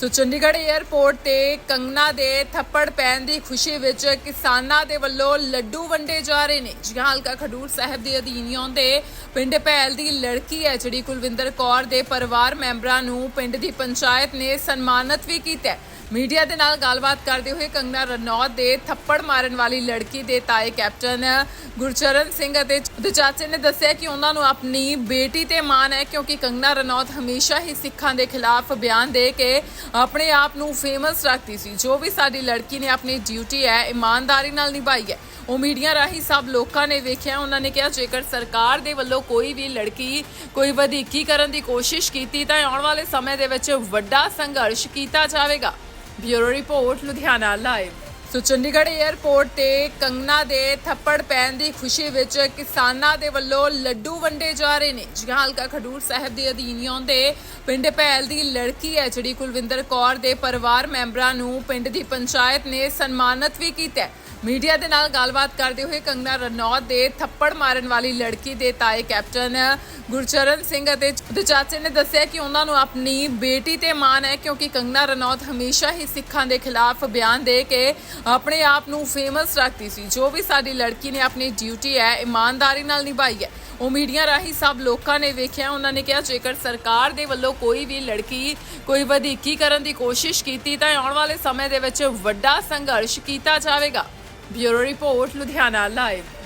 ਸੋ Chandigarh airport ਤੇ ਕੰਗਨਾ ਦੇ ਥੱਪੜ ਪੈਣ ਦੀ ਖੁਸ਼ੀ ਵਿੱਚ ਕਿਸਾਨਾਂ ਦੇ ਵੱਲੋਂ ਲੱਡੂ ਵੰਡੇ ਜਾ ਰਹੇ ਨੇ। ਜੀ ਹਾਂ, ਹਲਕਾ ਖਡੂਰ ਸਾਹਿਬ ਦੇ ਅਧੀਨ ਆਉਂਦੇ ਪਿੰਡ ਭੈਲ ਦੀ ਲੜਕੀ ਹੈ, ਜਿਹੜੀ ਕੁਲਵਿੰਦਰ ਕੌਰ ਦੇ ਪਰਿਵਾਰ ਮੈਂਬਰਾਂ ਨੂੰ ਪਿੰਡ ਦੀ ਪੰਚਾਇਤ ਨੇ ਸਨਮਾਨਿਤ ਵੀ ਕੀਤਾ ਹੈ। ਮੀਡੀਆ ਦੇ ਨਾਲ ਗੱਲਬਾਤ ਕਰਦੇ ਹੋਏ ਕੰਗਨਾ ਰਣੌਤ ਦੇ ਥੱਪੜ ਮਾਰਨ ਵਾਲੀ ਲੜਕੀ ਦੇ ਤਾਏ ਕੈਪਟਨ ਗੁਰਚਰਨ ਸਿੰਘ ਅਤੇ ਉਹਦੇ ਚਾਚੇ ਨੇ ਦੱਸਿਆ ਕਿ ਉਹਨਾਂ ਨੂੰ ਆਪਣੀ ਬੇਟੀ ਤੇ ਮਾਣ ਹੈ ਕਿਉਂਕਿ ਕੰਗਨਾ ਰਣੌਤ ਹਮੇਸ਼ਾ ਹੀ ਸਿੱਖਾਂ ਦੇ ਖਿਲਾਫ ਬਿਆਨ ਦੇ ਕੇ ਆਪਣੇ ਆਪ ਨੂੰ ਫੇਮਸ ਰੱਖਦੀ ਸੀ। ਜੋ ਵੀ ਸਾਡੀ ਲੜਕੀ ਨੇ ਆਪਣੀ ਡਿਊਟੀ ਹੈ, ਇਮਾਨਦਾਰੀ ਨਾਲ ਨਿਭਾਈ ਹੈ, ਉਹ ਮੀਡੀਆ ਰਾਹੀਂ ਸਭ ਲੋਕਾਂ ਨੇ ਵੇਖਿਆ। ਉਹਨਾਂ ਨੇ ਕਿਹਾ, ਜੇਕਰ ਸਰਕਾਰ ਦੇ ਵੱਲੋਂ ਕੋਈ ਵੀ ਲੜਕੀ ਕੋਈ ਵਧੀਕੀ ਕਰਨ ਦੀ ਕੋਸ਼ਿਸ਼ ਕੀਤੀ, ਤਾਂ ਆਉਣ ਵਾਲੇ ਸਮੇਂ ਦੇ ਵਿੱਚ ਵੱਡਾ ਸੰਘਰਸ਼ ਕੀਤਾ ਜਾਵੇਗਾ। Bureau report, Ludhiana live. So Chandigarh airport ਤੇ ਕੰਗਨਾ ਦੇ ਥੱਪੜ ਪੈਣ ਦੀ ਖੁਸ਼ੀ ਵਿੱਚ ਕਿਸਾਨਾਂ ਦੇ ਵੱਲੋਂ ਲੱਡੂ ਵੰਡੇ ਜਾ ਰਹੇ ਨੇ। ਜੀ ਹਾਂ ਹਲਕਾ ਖਡੂਰ ਸਾਹਿਬ ਦੇ ਅਧੀਨ ਆਉਂਦੇ ਪਿੰਡ ਭੈਲ ਦੀ ਲੜਕੀ ਹੈ, ਜਿਹੜੀ ਕੁਲਵਿੰਦਰ ਕੌਰ ਦੇ ਪਰਿਵਾਰ ਮੈਂਬਰਾਂ ਨੂੰ ਪਿੰਡ ਦੀ ਪੰਚਾਇਤ ਨੇ ਸਨਮਾਨਿਤ ਵੀ ਕੀਤਾ ਹੈ। ਮੀਡੀਆ ਦੇ ਨਾਲ ਗੱਲਬਾਤ ਕਰਦੇ ਹੋਏ ਕੰਗਨਾ ਰਣੌਤ ਦੇ ਥੱਪੜ ਮਾਰਨ ਵਾਲੀ ਲੜਕੀ ਦੇ ਤਾਏ ਕੈਪਟਨ ਗੁਰਚਰਨ ਸਿੰਘ ਅਤੇ ਚਾਚੇ ਨੇ ਦੱਸਿਆ ਕਿ ਉਹਨਾਂ ਨੂੰ ਆਪਣੀ ਬੇਟੀ ਤੇ ਮਾਣ ਹੈ ਕਿਉਂਕਿ ਕੰਗਨਾ ਰਣੌਤ ਹਮੇਸ਼ਾ ਹੀ ਸਿੱਖਾਂ ਦੇ ਖਿਲਾਫ ਬਿਆਨ ਦੇ ਕੇ ਆਪਣੇ ਆਪ ਨੂੰ ਫੇਮਸ ਰੱਖਦੀ ਸੀ। ਜੋ ਵੀ ਸਾਡੀ ਲੜਕੀ ਨੇ ਆਪਣੀ ਡਿਊਟੀ ਹੈ, ਇਮਾਨਦਾਰੀ ਨਾਲ ਨਿਭਾਈ ਹੈ, ਉਹ ਮੀਡੀਆ ਰਾਹੀਂ ਸਭ ਲੋਕਾਂ ਨੇ ਵੇਖਿਆ। ਉਹਨਾਂ ਨੇ ਕਿਹਾ, ਜੇਕਰ ਸਰਕਾਰ ਦੇ ਵੱਲੋਂ ਕੋਈ ਵੀ ਲੜਕੀ ਕੋਈ ਵਧੀਕੀ ਕਰਨ ਦੀ ਕੋਸ਼ਿਸ਼ ਕੀਤੀ, ਤਾਂ ਆਉਣ ਵਾਲੇ ਸਮੇਂ ਦੇ ਵਿੱਚ ਵੱਡਾ ਸੰਘਰਸ਼ ਕੀਤਾ ਜਾਵੇਗਾ। Bureau report Ludhiana live